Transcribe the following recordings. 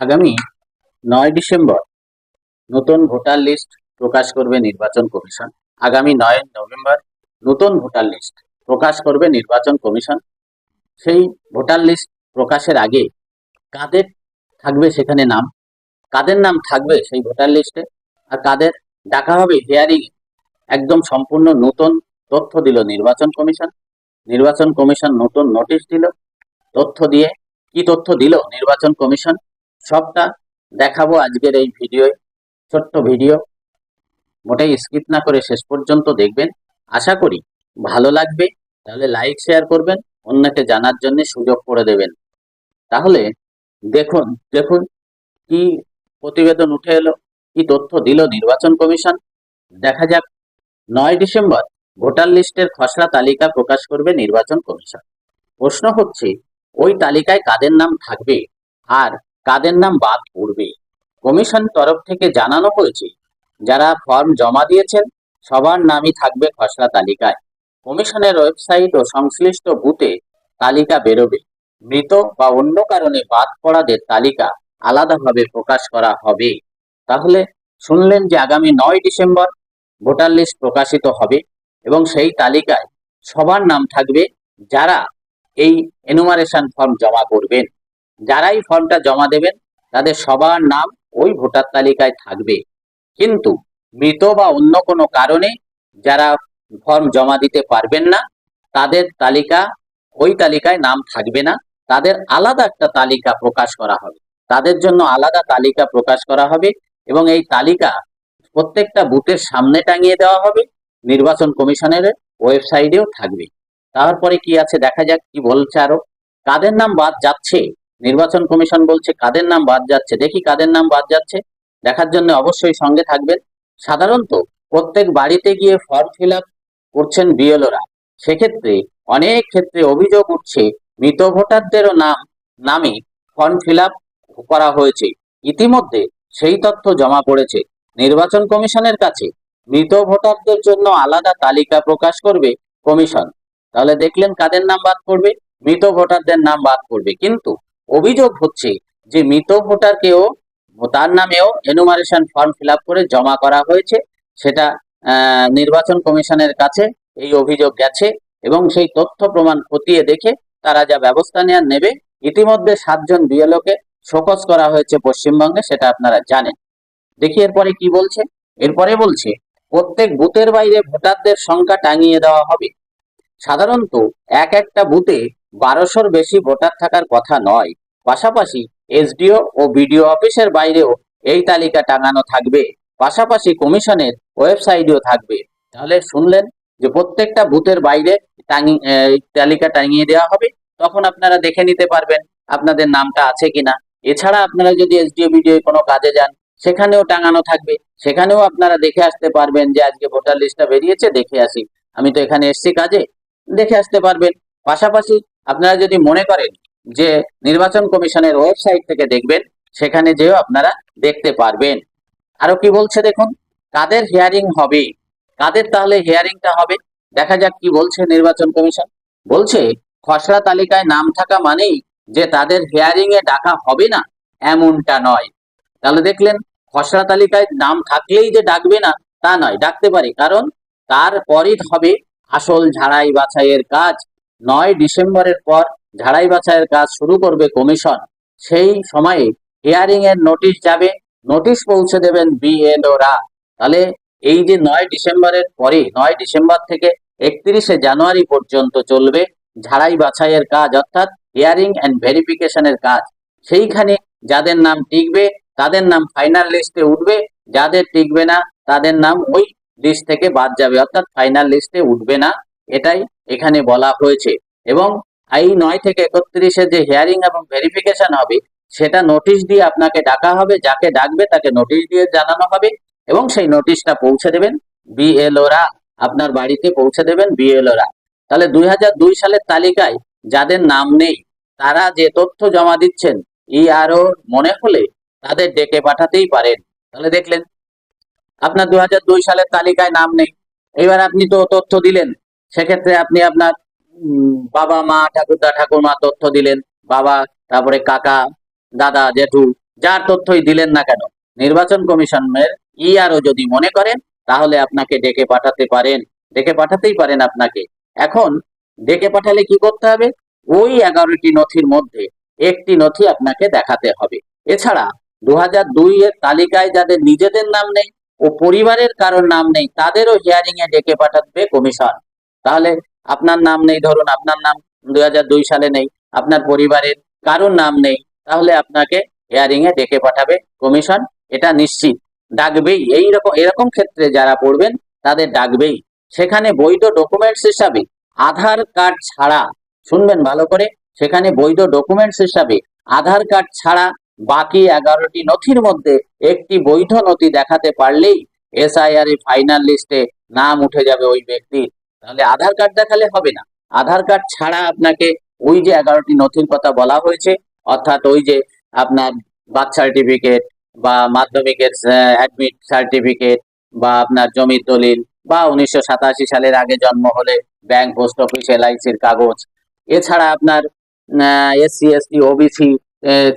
আগামী নয় ডিসেম্বর নতুন ভোটার লিস্ট প্রকাশ করবে নির্বাচন কমিশন। আগামী নয় নভেম্বর নতুন ভোটার লিস্ট প্রকাশ করবে নির্বাচন কমিশন। সেই ভোটার লিস্ট প্রকাশের আগে কাদের থাকবে সেখানে নাম? কাদের নাম থাকবে সেই ভোটার লিস্টে? আর কাদের ডাকা হবে হিয়ারিং? একদম সম্পূর্ণ নতুন তথ্য দিল নির্বাচন কমিশন। নির্বাচন কমিশন নতুন নোটিশ দিল। তথ্য দিয়ে কি তথ্য দিল নির্বাচন কমিশন? সবটা দেখাবো আজকের এই ভিডিওয় ছোট্ট ভিডিও। মোটেই স্কিপ না করে শেষ পর্যন্ত দেখবেন। আশা করি ভালো লাগবে, তাহলে লাইক, শেয়ার করবেন, অন্যকে জানার জন্য সুযোগ করে দেবেন। তাহলে দেখুন দেখুন কি প্রতিবেদন উঠে এলো, কি তথ্য দিল নির্বাচন কমিশন। দেখা যাক, নয় ডিসেম্বর ভোটার লিস্টের খসড়া তালিকা প্রকাশ করবে নির্বাচন কমিশন। প্রশ্ন হচ্ছে, ওই তালিকায় কাদের নাম থাকবে? আর কাদের নাম বাদ পড়বে? কমিশন তরফ থেকে জানানো হয়েছে, যারা ফর্ম জমা দিয়েছেন, সবার নামই থাকবে খসড়া তালিকায়। কমিশনের ওয়েবসাইট ও সংশ্লিষ্ট বুথে তালিকা বেরোবে। মৃত বা অন্য কারণে বাদ পড়াদের তালিকা আলাদাভাবে প্রকাশ করা হবে। তাহলে শুনলেন যে আগামী নয় ডিসেম্বর ভোটার লিস্ট প্রকাশিত হবে এবং সেই তালিকায় সবার নাম থাকবে যারা এই এনুমারেশন ফর্ম জমা করবেন। যারাই ফর্মটা জমা দেবেন, তাদের সবার নাম ওই ভোটার তালিকায় থাকবে। কিন্তু মৃত বা অন্য কোনো কারণে যারা ফর্ম জমা দিতে পারবেন না, তাদের তালিকা ওই তালিকায় নাম থাকবে না। তাদের আলাদা একটা তালিকা প্রকাশ করা হবে। তাদের জন্য আলাদা তালিকা প্রকাশ করা হবে এবং এই তালিকা প্রত্যেকটা বুথের সামনে টাঙিয়ে দেওয়া হবে। নির্বাচন কমিশনের ওয়েবসাইটেও থাকবে। তারপরে কি আছে দেখা যাক, কি বলছে আরও। কাদের নাম বাদ যাচ্ছে? নির্বাচন কমিশন বলছে কাদের নাম বাদ যাচ্ছে, দেখি কাদের নাম বাদ যাচ্ছে। দেখার জন্য অবশ্যই সঙ্গে থাকবেন। সাধারণত প্রত্যেক বাড়িতে গিয়ে ফর্ম ফিল করছেন বিএলওরা। সেক্ষেত্রে অনেক ক্ষেত্রে অভিযোগ উঠছে, মৃত ভোটারদেরও নাম, নামে ফর্ম ফিল করা হয়েছে। ইতিমধ্যে সেই তথ্য জমা পড়েছে। নির্বাচন কমিশনের কাছে মৃত ভোটারদের জন্য আলাদা তালিকা প্রকাশ করবে কমিশন। তাহলে দেখলেন কাদের নাম বাদ পড়বে? মৃত ভোটারদের নাম বাদ পড়বে। কিন্তু অভিযোগ হচ্ছে যে মৃত ভোটারকেও তার নামেও এনুমারেশন ফর্ম ফিল করে জমা করা হয়েছে। সেটা নির্বাচন কমিশনের কাছে এই অভিযোগ গেছে এবং সেই তথ্য প্রমাণ খতিয়ে দেখে তারা যা ব্যবস্থা নেওয়ার নেবে, ইতিমধ্যে সাতজন বিএলওকে শোকজ করা হয়েছে পশ্চিমবঙ্গে, সেটা আপনারা জানেন। দেখি এরপরে কি বলছে। এরপরে বলছে, প্রত্যেক বুথের বাইরে ভোটারদের সংখ্যা টাঙিয়ে দেওয়া হবে। সাধারণত এক একটা বুথে বারোশোর বেশি ভোটার থাকার কথা নয়। পাশাপাশি এসডিও ও বিডিও অফিসের বাইরেও এই তালিকা টাঙানো থাকবে। পাশাপাশি কমিশনের ওয়েবসাইটেও থাকবে। তাহলে শুনলেন যে প্রত্যেকটা বুথের বাইরে তালিকা টাঙিয়ে দেওয়া হবে। তখন আপনারা দেখে নিতে পারবেন আপনাদের নামটা আছে কিনা। এছাড়া আপনারা যদি এসডিও, বিডিও কোনো কাজে যান, সেখানেও টাঙানো থাকবে। সেখানেও আপনারা দেখে আসতে পারবেন যে আজকে ভোটার লিস্টটা বেরিয়েছে, দেখে আসি। আমি তো এখানে এসছি কাজে, দেখে আসতে পারবেন। পাশাপাশি আপনারা যদি মনে করেন যে নির্বাচন কমিশনের ওয়েবসাইট থেকে দেখবেন, সেখানে যেও আপনারা দেখতে পারবেন। আরও কি বলছে দেখুন? কাদের হিয়ারিং হবে? কাদের তাহলে হিয়ারিংটা হবে? দেখা যাক কি বলছে নির্বাচন কমিশন। বলছে, খসড়া তালিকায় নাম থাকা মানেই যে তাদের হিয়ারিং এ ডাকা হবে না, এমনটা নয়। তাহলে দেখলেন, খসড়া তালিকায় নাম থাকলেই যে ডাকবে না, তা নয়, ডাকতে পারে। কারণ তারপরই হবে আসল ঝাড়াই বাছাইয়ের কাজ। নয় ডিসেম্বরের পর ঝাড়াই বাছাইয়ের কাজ শুরু করবে কমিশন। সেই সময়ে হিয়ারিং এর নোটিশ যাবে, নোটিশ পৌঁছে দেবেন বিএলওরা তাহলে এই যে নয় ডিসেম্বরের পরে, নয় ডিসেম্বর থেকে একত্রিশে জানুয়ারি পর্যন্ত চলবে ঝাড়াই বাছাইয়ের কাজ, অর্থাৎ হিয়ারিং অ্যান্ড ভেরিফিকেশনের কাজ। সেইখানে যাদের নাম টিকবে, তাদের নাম ফাইনাল লিস্টে উঠবে, যাদের টিকবে না, তাদের নাম ওই লিস্ট থেকে বাদ যাবে, অর্থাৎ ফাইনাল লিস্টে উঠবে না। এটাই এখানে বলা হয়েছে। এবং এই নয় থেকে একত্রিশে যে হিয়ারিং এবং ভেরিফিকেশন হবে, সেটা নোটিশ দিয়ে আপনাকে ডাকা হবে, যাকে ডাকবে তাকে নোটিশ দিয়ে জানানো হবে এবং সেই নোটিশটা পৌঁছে দেবেন। বিএলওরা আপনার বাড়িতে পৌঁছে দেবেন বিএলওরা তাহলে দুই হাজার দুই সালের তালিকায় যাদের নাম নেই, তারা যে তথ্য জমা দিচ্ছেন ইআরও মনে হলে তাদের ডেকে পাঠাতেই পারেন। তাহলে দেখলেন, আপনার দু হাজার দুই সালের তালিকায় নাম নেই। এবার আপনি তো তথ্য দিলেন সেক্ষেত্রে আপনি আপনার বাবা, মা, ঠাকুরদা, ঠাকুরমা তথ্য দিলেন, বাবা, তারপরে কাকা, দাদা, জেঠু, যার তথ্যই দিলেন না কেন? নির্বাচন কমিশনের ইআরও যদি মনে করেন, তাহলে আপনাকে ডেকে পাঠাতে পারেন। ডেকে পাঠাতেই পারেন আপনাকে। এখন ডেকে পাঠালে কি করতে হবে? ওই এগারোটি নথির মধ্যে একটি নথি আপনাকে দেখাতে হবে। এছাড়া দু হাজার দুই এর তালিকায় যাদের নিজেদের নাম নেই ও পরিবারের কারোর নাম নেই, তাদেরও হিয়ারিং এ ডেকে পাঠাবে কমিশন। তাহলে আপনার নাম নেই, ধরুন আপনার নাম দুই হাজার দুই সালে নেই, আপনার পরিবারের কারোর নাম নেই, তাহলে আপনাকে হিয়ারিং এ ডেকে পাঠাবে কমিশন এটা নিশ্চিত। ডাকবেই এই রকম এরকম ক্ষেত্রে যারা পড়বেন, তাদের ডাকবেই। সেখানে বৈধ ডকুমেন্টস হিসাবে আধার কার্ড ছাড়া, শুনবেন ভালো করে, সেখানে বৈধ ডকুমেন্টস হিসাবে আধার কার্ড ছাড়া বাকি এগারোটি নথির মধ্যে একটি বৈধ নথি দেখাতে পারলেই এসআইআর ফাইনাল লিস্টে নাম উঠে যাবে ওই ব্যক্তির। তাহলে আধার কার্ড দেখালে হবে না। আধার কার্ড ছাড়া আপনাকে ওই যে এগারোটি নথির কথা বলা হয়েছে, অর্থাৎ ওই যে আপনার বার্থ সার্টিফিকেট বা মাধ্যমিকের অ্যাডমিট সার্টিফিকেট বা আপনার জমির দলিল বা উনিশশো সাতাশি সালের আগে জন্ম হলে ব্যাংক পোস্ট অফিস এলআইসির কাগজ। এছাড়া আপনার এসসি এসটি ওবিসি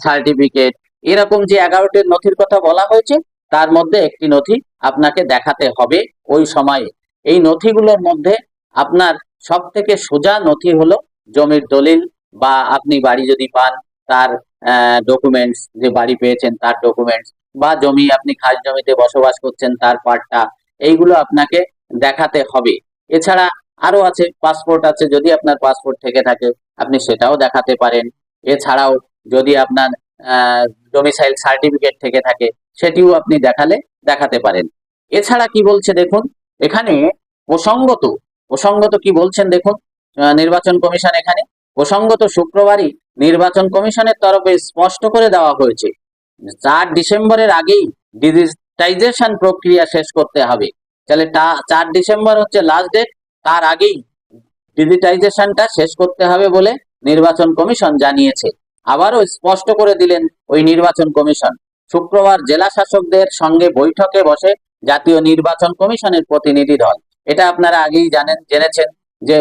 সার্টিফিকেট এরকম যে এগারোটি নথির কথা বলা হয়েছে, তার মধ্যে একটি নথি আপনাকে দেখাতে হবে ওই সময়ে। এই নথিগুলোর মধ্যে আপনার সব থেকে সোজা নথি হলো জমির দলিল বা আপনি বাড়ি যদি পান, তার ডকুমেন্টস যে বাড়ি পেয়েছেন তার ডকুমেন্টস বা জমি আপনি খাস জমিতে বসবাস করছেন তার পার্টটা এইগুলো আপনাকে দেখাতে হবে। এছাড়া আরও আছে পাসপোর্ট আছে, যদি আপনার পাসপোর্ট থেকে থাকে, আপনি সেটাও দেখাতে পারেন। এছাড়াও যদি আপনার ডোমিসাইল সার্টিফিকেট থেকে থাকে, সেটিও আপনি দেখালে, দেখাতে পারেন। এছাড়া কি বলছে দেখুন, এখানে প্রসঙ্গত প্রসঙ্গত কি বলছেন দেখুন নির্বাচন কমিশন এখানে। প্রসঙ্গত শুক্রবারই নির্বাচন কমিশনের তরফে স্পষ্ট করে দেওয়া হয়েছে, চার ডিসেম্বরের আগেই ডিজিটাইজেশন প্রক্রিয়া শেষ করতে হবে। তাহলে চার ডিসেম্বর হচ্ছে লাস্ট ডেট তার আগেই ডিজিটাইজেশনটা শেষ করতে হবে বলে নির্বাচন কমিশন জানিয়েছে। আবারও স্পষ্ট করে দিলেন ওই নির্বাচন কমিশন। শুক্রবার জেলা শাসকদের সঙ্গে বৈঠকে বসে জাতীয় নির্বাচন কমিশনের প্রতিনিধি দল। এটা আপনারা আগেই জানেন, জেনেছেন যে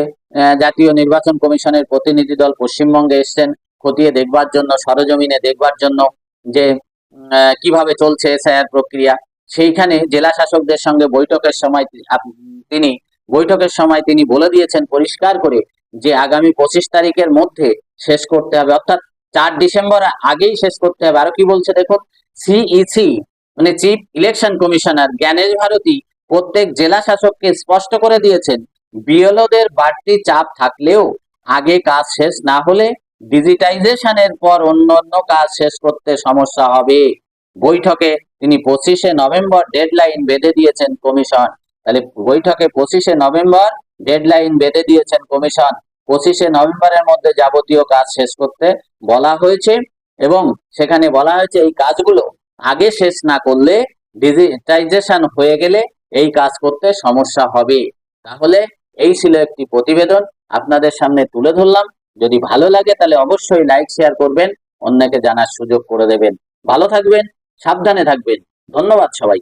জাতীয় নির্বাচন কমিশনের প্রতিনিধি দল পশ্চিমবঙ্গে এসছেন খতিয়ে দেখবার জন্য, সরজমিনে দেখবার জন্য যে কীভাবে চলছে এসআইআর প্রক্রিয়া। সেইখানে জেলা শাসকদের সঙ্গে বৈঠকের সময় তিনি, বৈঠকের সময় তিনি বলে দিয়েছেন পরিষ্কার করে যে, আগামী পঁচিশ তারিখের মধ্যে শেষ করতে হবে। অর্থাৎ চার ডিসেম্বর আগেই শেষ করতে হবে। আরও কি বলছে দেখুন, সিইসি মানে chief election commissioner Gyanesh Bharati প্রত্যেক জেলা শাসককে স্পষ্ট করে দিয়েছেন, বিএলওদের বাড়তি চাপ থাকলেও আগে কাজ শেষ না হলে ডিজিটাইজেশনের পর অন্য অন্য কাজ শেষ করতে সমস্যা হবে। বৈঠকে তিনি পঁচিশে নভেম্বর ডেডলাইন বেঁধে দিয়েছেন কমিশন। তাহলে বৈঠকে পঁচিশে নভেম্বর ডেডলাইন বেঁধে দিয়েছেন কমিশন। পঁচিশে নভেম্বরের মধ্যে যাবতীয় কাজ শেষ করতে বলা হয়েছে এবং সেখানে বলা হয়েছে এই কাজগুলো আগে শেষ না করলে ডিজিটাইজেশন হয়ে গেলে এই কাজ করতে সমস্যা হবে। তাহলে এই ছিল একটি প্রতিবেদন, আপনাদের সামনে তুলে ধরলাম। যদি ভালো লাগে তাহলে অবশ্যই লাইক শেয়ার করবেন, অন্যকে জানার সুযোগ করে দেবেন। ভালো থাকবেন, সাবধানে থাকবেন। ধন্যবাদ সবাইকে।